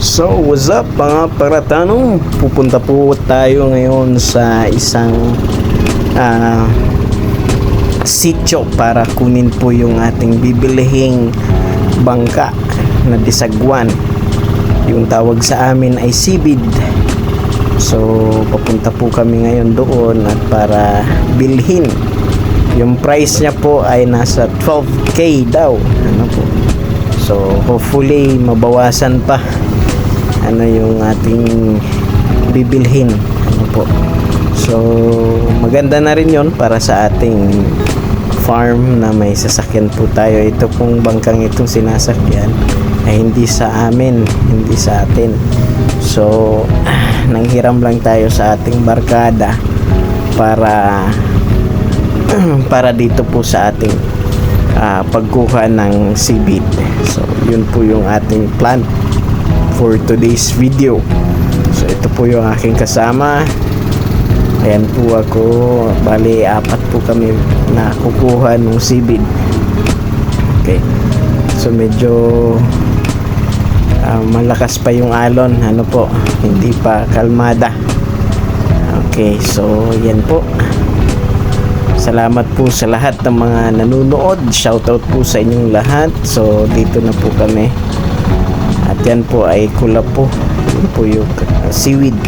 So, what's up mga paratano? Pupunta po tayo ngayon sa isang ah, sityo para kunin po yung ating bibilihing bangka na disagwan. Yung tawag sa amin ay sibid. So, papunta po kami ngayon doon at para bilhin. Yung price niya po ay nasa 12k daw. Ano po? So, hopefully mabawasan pa ano yung ating bibilhin. Ano po? So maganda na rin yon para sa ating farm na may sasakyan po tayo. Ito pong bangkang itong sinasakyan ay hindi sa amin hindi sa atin. So nanghiram lang tayo sa ating barkada para para dito po sa ating ah, pagkuha ng seabed so yun po yung ating plan for today's video. So ito po yung aking kasama. Ayan po ako. Bali, apat po kami na kukuha ng sibid. Okay. So medyo ah, malakas pa yung alon. Ano po, hindi pa kalmada. Okay, so yan po. Salamat po sa lahat ng mga nanonood. Shoutout po sa inyong lahat. So dito na po kami. At yan po ay kulap po. Po yung uh, seaweed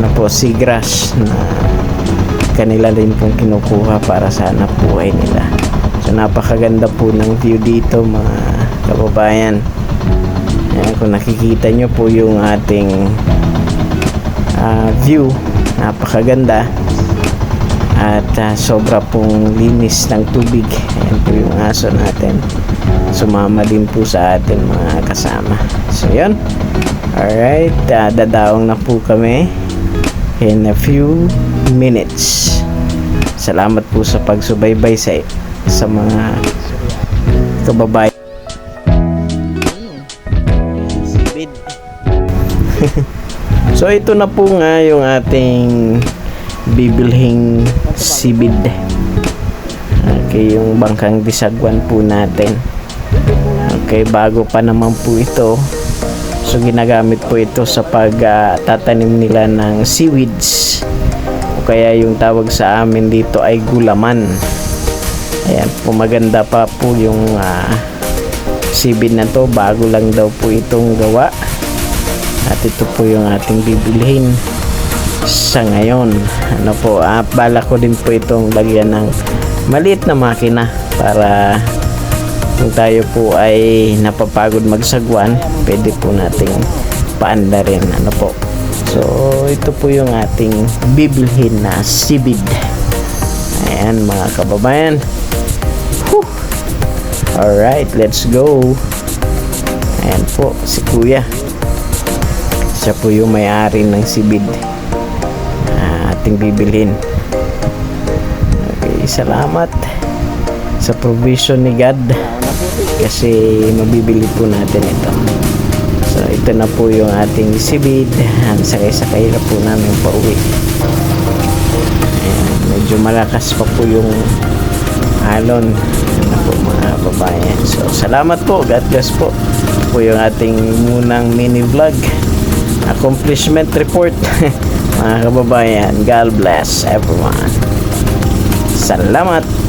na po seagrass na kanila rin pong kinukuha para sa hanap buhay nila. So napakaganda po ng view dito mga kababayan. Ayan, kung nakikita nyo po yung ating ah, view, napakaganda at ah, sobra pong linis ng tubig. Ayan po yung aso natin sumama din po sa atin mga kasama. So yun. Alright uh, dadaong na po kami in a few minutes. Salamat po sa pagsubaybay sa sa mga kababayan. So ito na po nga yung ating bibilhing sibid. Okay yung bangkang disagwan po natin Okay, bago pa naman po ito. So ginagamit po ito sa pagtatanim nila ng seaweeds. O kaya yung tawag sa amin dito ay gulaman. Ayan po maganda pa po yung uh, seaweed na to. Bago lang daw po itong gawa. At ito po yung ating bibilhin sa ngayon. Ano po, ah, bala ko din po itong lagyan ng maliit na makina para kung tayo po ay napapagod magsagwan pwede po nating paanda rin ano po? So ito po yung ating bibilhin na sibid. Ayan mga kababayan. Whew. alright let's go. Ayan po si kuya. Siya po yung may-ari ng sibid na ating bibilhin. Okay salamat sa provision ni God kasi mabibili po natin ito. So ito na po yung ating sibid. Sakay-sakay na po namin pa uwi. Ayan, medyo malakas pa po yung alon na po mga babayan so salamat po. God bless po. Po yung ating munang mini vlog. Accomplishment report. Mga kababayan God bless everyone. Salamat